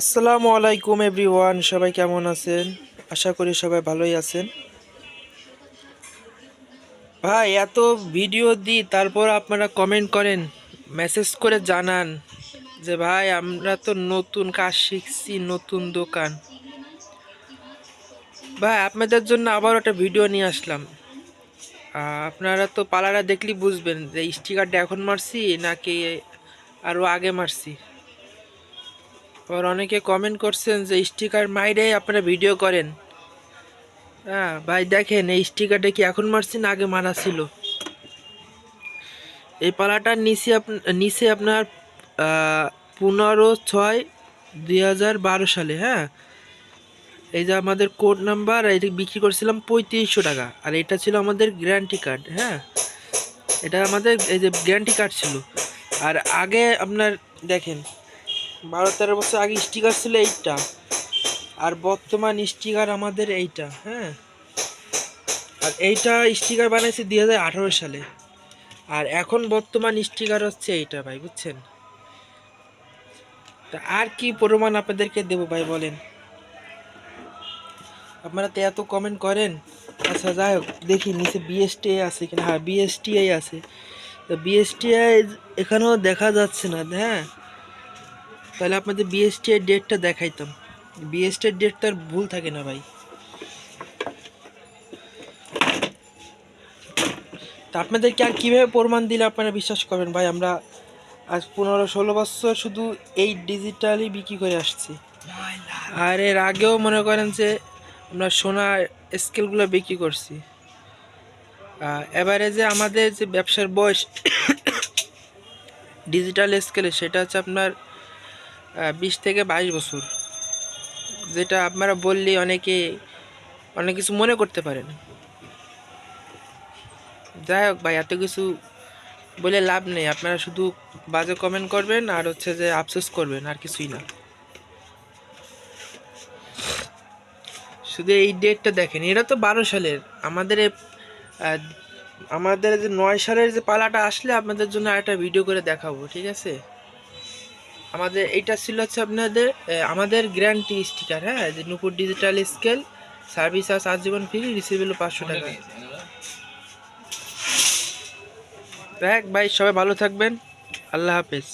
আসসালামু আলাইকুম এভরিওয়ান, সবাই কেমন আছেন? আশা করি সবাই ভালোই আছেন। ভাই, এত ভিডিও দিই, তারপর আপনারা কমেন্ট করেন মেসেজ করে জানান যে, ভাই, আমরা তো নতুন কাজ শিখছি, নতুন দোকান। ভাই, আপনাদের জন্য আবার একটা ভিডিও নিয়ে আসলাম। আপনারা তো পালারা দেখলেই বুঝবেন যে, স্টিকারটা এখন মারছি নাকি আরও আগে মারছি। আবার অনেকে কমেন্ট করছেন যে স্টিকার মাইরে আপনারা ভিডিও করেন। হ্যাঁ ভাই দেখেন, এই স্টিকারটা কি এখন মারছি না আগে মারা ছিল? এই পালাটার নিচে নিচে আপনার পনেরো ছয় দুই সালে হ্যাঁ? এই যে আমাদের কোড নাম্বার এটা বিক্রি করছিলাম পঁয়ত্রিশশো টাকা। আর এটা ছিল আমাদের গ্যারান্টি কার্ড হ্যাঁ? এটা আমাদের, এই যে গ্যারান্টি কার্ড ছিল। আর আগে আপনার, দেখেন বারো তেরো বছর আগে স্টিকার ছিল এইটা। আর বর্তমান স্টিকার আমাদের এইটা হ্যাঁ? আর এইটা স্টিকার বানাইছে দুই হাজার আঠারো সালে। আর এখন বর্তমান স্টিকার হচ্ছে এইটা ভাই, বুঝছেন? তা আর কি প্রমাণ আপনাদেরকে দেবো ভাই, বলেন? আপনারা তো এত কমেন্ট করেন। আচ্ছা যাই হোক, দেখি নিচে বিএসটিআই আছে কিনা? হ্যাঁ বিএসটিআই আছে। তো বিএসটিআই এখানেও দেখা যাচ্ছে না হ্যাঁ? তাহলে আপনাদের বিএসটি এর ডেটটা দেখাইতাম। বিএসটি এর ডেট তার ভুল থাকে না ভাই। তা আপনাদেরকে আর কীভাবে প্রমাণ দিলে আপনারা বিশ্বাস করবেন ভাই? আমরা আজ পনেরো ষোলো বছর শুধু এই ডিজিটালি বিক্রি করে আসছি। আর এর আগেও মনে করেন যে আমরা সোনার স্কেলগুলো বিক্রি করছি। এবারে যে আমাদের যে ব্যবসার বয়স ডিজিটাল স্কেলে সেটা হচ্ছে আপনার বিশ থেকে বাইশ বছর। যেটা আপনারা বললে অনেকে, অনেক কিছু মনে করতে পারেন। যাই হোক ভাই, এত কিছু বলে লাভ নেই। আপনারা শুধু বাজে কমেন্ট করবেন আর হচ্ছে যে আফসোস করবেন, আর কিছুই না। শুধু এই ডেটটা দেখেন, এটা তো বারো সালের। আমাদের আমাদের যে নয় সালের যে পালাটা আসলে আপনাদের জন্য একটা ভিডিও করে দেখাবো, ঠিক আছে? আমাদের, এইটা ছিল হচ্ছে আপনাদের আমাদের গ্যারান্টি স্টিকার হ্যাঁ? যে নুপুর ডিজিটাল স্কেল সার্ভিস আর আজীবন ফ্রি রিসিভেল পাঁচশো টাকা। দেখ ভাই, সবাই ভালো থাকবেন। আল্লাহ হাফেজ।